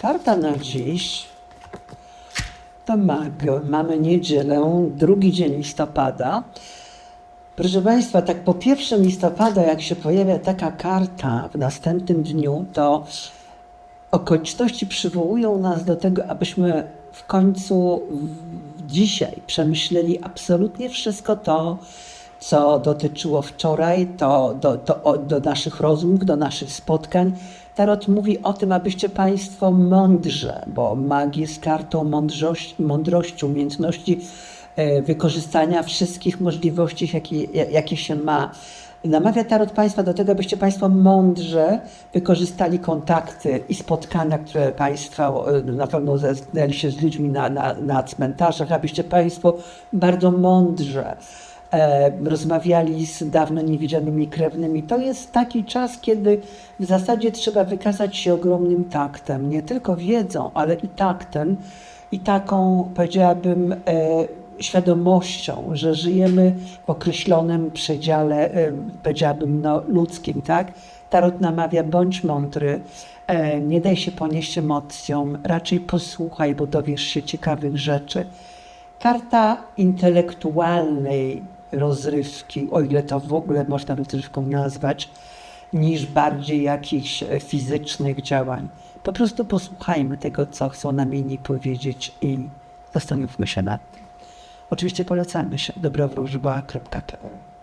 Karta na dziś to mag. Mamy niedzielę, drugi dzień listopada. Proszę Państwa, tak po 1 listopada, jak się pojawia taka karta w następnym dniu, to okoliczności przywołują nas do tego, abyśmy w końcu w- dzisiaj przemyśleli absolutnie wszystko to, co dotyczyło wczoraj, to do, do naszych rozmów, do naszych spotkań. Tarot mówi o tym, abyście Państwo mądrze, bo mag jest kartą mądrości, mądrości umiejętności e, wykorzystania wszystkich możliwości, jakie, jakie się ma. Namawia Tarot Państwa do tego, abyście Państwo mądrze wykorzystali kontakty i spotkania, które Państwo na pewno zetknęli się z ludźmi na, na, na cmentarzach, abyście Państwo bardzo mądrze rozmawiali z dawno niewidzianymi krewnymi. To jest taki czas, kiedy w zasadzie trzeba wykazać się ogromnym taktem, nie tylko wiedzą, ale i taktem i taką, powiedziałabym, e, świadomością, że żyjemy w określonym przedziale, e, powiedziałabym, no, ludzkim, tak? Tarot namawia, bądź mądry, e, nie daj się ponieść emocjom, raczej posłuchaj, bo dowiesz się ciekawych rzeczy. Karta intelektualnej rozrywki, o ile to w ogóle można rozrywką nazwać, niż bardziej jakichś e, fizycznych działań. Po prostu posłuchajmy tego, co chcą nam inni powiedzieć i zastanówmy się nad tym. Oczywiście polecamy się dobrowróżba.pl